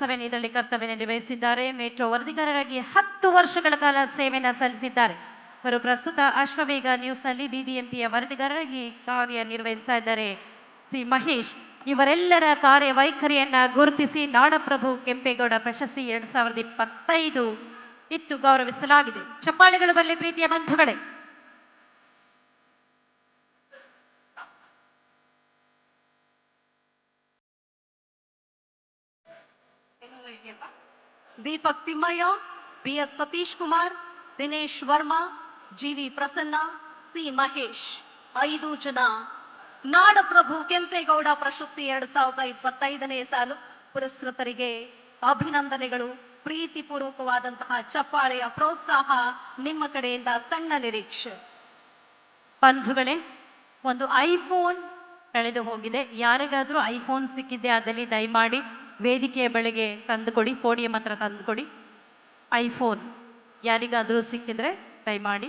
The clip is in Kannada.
ಸೆವೆನ್ ಇದರಲ್ಲಿ ಕರ್ತವ್ಯ ನಿರ್ವಹಿಸಿದ್ದಾರೆ. ಮೆಟ್ರೋ ವರದಿಗಾರರಾಗಿ ಹತ್ತು ವರ್ಷಗಳ ಕಾಲ ಸೇವೆಯನ್ನು ಸಲ್ಲಿಸಿದ್ದಾರೆ. ಅವರು ಪ್ರಸ್ತುತ ಅಶ್ವವೇಗ ನ್ಯೂಸ್ನಲ್ಲಿ ಬಿಬಿಎಂಪಿಯ ವರದಿಗಾರರಾಗಿ ಕಾರ್ಯನಿರ್ವಹಿಸ್ತಾ ಇದ್ದಾರೆ. ಸಿ ಮಹೇಶ್, ಇವರೆಲ್ಲರ ಕಾರ್ಯವೈಖರಿಯನ್ನ ಗುರುತಿಸಿ ನಾಡಪ್ರಭು ಕೆಂಪೇಗೌಡ ಪ್ರಶಸ್ತಿ ಎರಡ್ ಸಾವಿರದ ಇಪ್ಪತ್ತೈದು ಇತ್ತು ಗೌರವಿಸಲಾಗಿದೆ. ಚಪ್ಪಾಳೆಗಳು ಬರಲಿ ಪ್ರೀತಿಯ ಬಂಧುಗಳೇ. Deepak Thimmaiah B S Satish Kumar, Dinesh Varma GV Prasanna, C Mahesh. ಐದು ಜನ. ನಾಡಪ್ರಭು ಕೆಂಪೇಗೌಡ ಪ್ರಶಸ್ತಿ ಎರಡ್ ಸಾವಿರದ ಇಪ್ಪತ್ತೈದನೇ ಸಾಲು ಪುರಸ್ಕೃತರಿಗೆ ಅಭಿನಂದನೆಗಳು. ಪ್ರೀತಿಪೂರ್ವಕವಾದಂತಹ ಚಪ್ಪಾಳೆಯ ಪ್ರೋತ್ಸಾಹ ನಿಮ್ಮ ಕಡೆಯಿಂದ ಸಣ್ಣ ನಿರೀಕ್ಷೆ. ಬಂಧುಗಳೇ, ಒಂದು ಐಫೋನ್ ಕಳೆದು ಹೋಗಿದೆ. ಯಾರಿಗಾದ್ರೂ ಐಫೋನ್ ಸಿಕ್ಕಿದೆ, ಅದರಲ್ಲಿ ದಯಮಾಡಿ ವೇದಿಕೆಯ ಬಳಿಗೆ ತಂದುಕೊಡಿ ಪೋಡಿಯಂ ಹತ್ರ ತಂದುಕೊಡಿ. ಐಫೋನ್ ಯಾರಿಗಾದರೂ ಸಿಕ್ಕಿದ್ರೆ ದಯಮಾಡಿ.